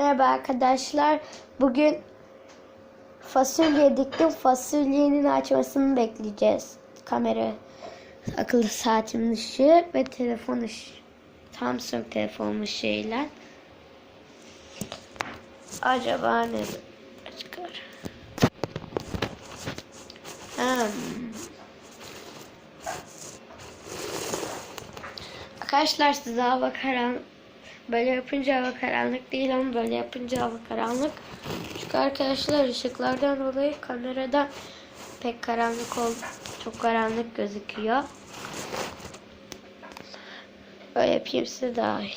Merhaba arkadaşlar. Bugün fasulye diktim. Fasulyenin açmasını bekleyeceğiz. Kamera, akıllı saatim ışığı ve telefon ışığı. Samsung telefon ışığıyla. Acaba ne çıkar? Hmm. Arkadaşlar size hava karanlık. Böyle yapınca hava karanlık değil ama böyle yapınca hava karanlık. Çünkü arkadaşlar ışıklardan dolayı kameradan pek karanlık oldu. Çok karanlık gözüküyor. Böyle yapayım size daha iyi.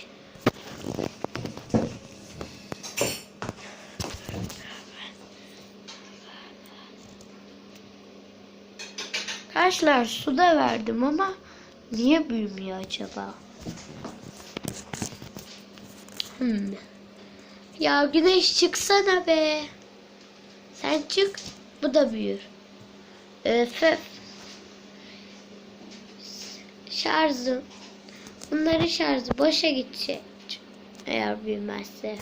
Arkadaşlar su da verdim ama niye büyümüyor acaba? Hmm. Ya güneş çıksana be. Sen çık. Bu da büyür. Öf öf. Şarjım. Bunların şarjı boşa gidecek. Eğer büyümezse.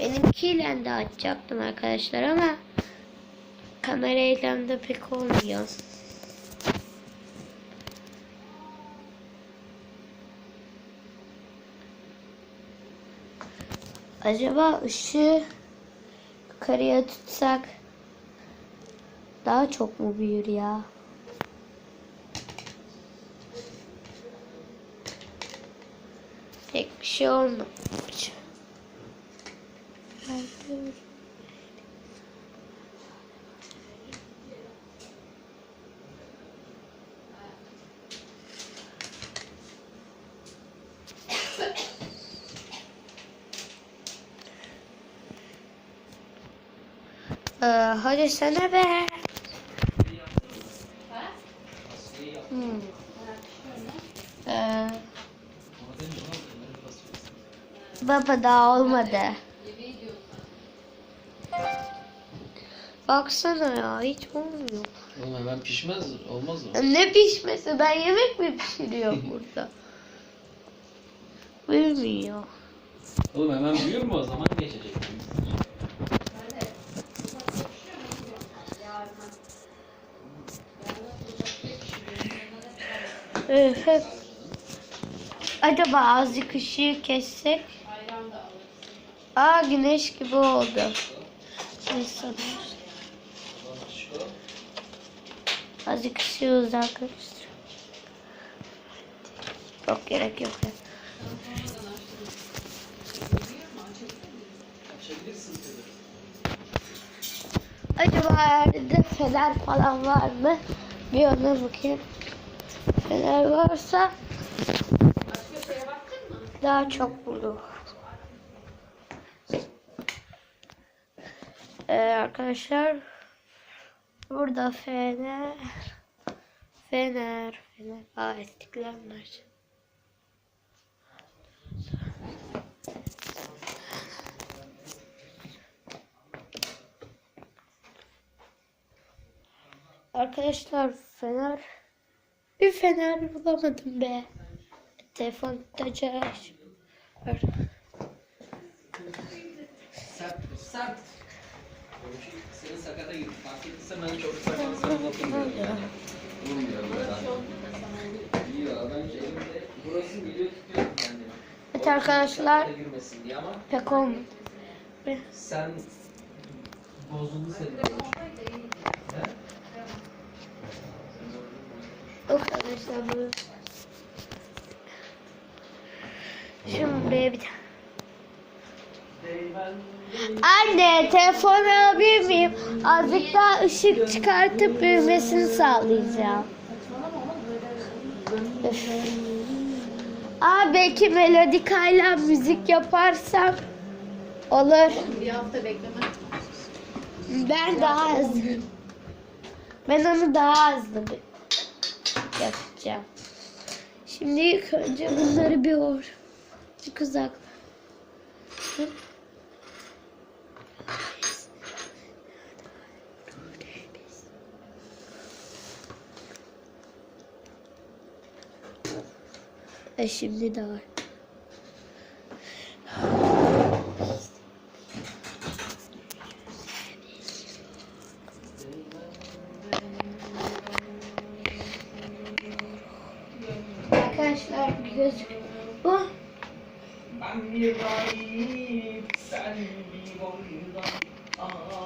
Benimkiyle de açacaktım arkadaşlar ama kamerayla da pek olmuyor. Acaba ışığı yukarıya tutsak daha çok mu büyür ya? Pek bir şey olmamış. Ee, hadi sana be. Hmm. Ee, baba daha olmadı. Baksana ya hiç olmuyor. Oğlum hemen pişmez, olmaz o. Ne pişmesi? Ben yemek mi pişiriyorum burada? Bilmiyor. Oğlum hemen büyür mü o zaman geçecek. Evet. Acaba azıcık ışığı kessek? Aa güneş gibi oldu. Azıcık ışığı uzaklaştır. Çok gerek yok. Acaba yerde fener falan var mı? Bir ona bakayım. Fener varsa daha çok bulur. Ee, arkadaşlar burada fener fener fener Aa istiklaller. Arkadaşlar fener bir fener bulamadım be. Telefon tutacak. Sert, sert. Senin sakata girdi. Fark ettiysen ben çok sakata sana lafım diyorum. Vurmuyor böyle. İyi ya bence elimde burası geliyor tutuyorum kendimi. Evet arkadaşlar pek olmadı. sen bozuldu senin. Yok arkadaşlar bu. Şimdi buraya bir tane. Anne telefon alabilir miyim? Azıcık daha ışık çıkartıp büyümesini sağlayacağım. Aa belki melodikayla müzik yaparsam olur. Bir hafta bekleme. Ben daha hızlı. Ben onu daha hızlı yapacağım. Şimdi ilk önce bunları bir or. Çok uzak. E şimdi de var. Arkadaşlar gözük. Bu Ben bir garip, sen bir boydan. Aa.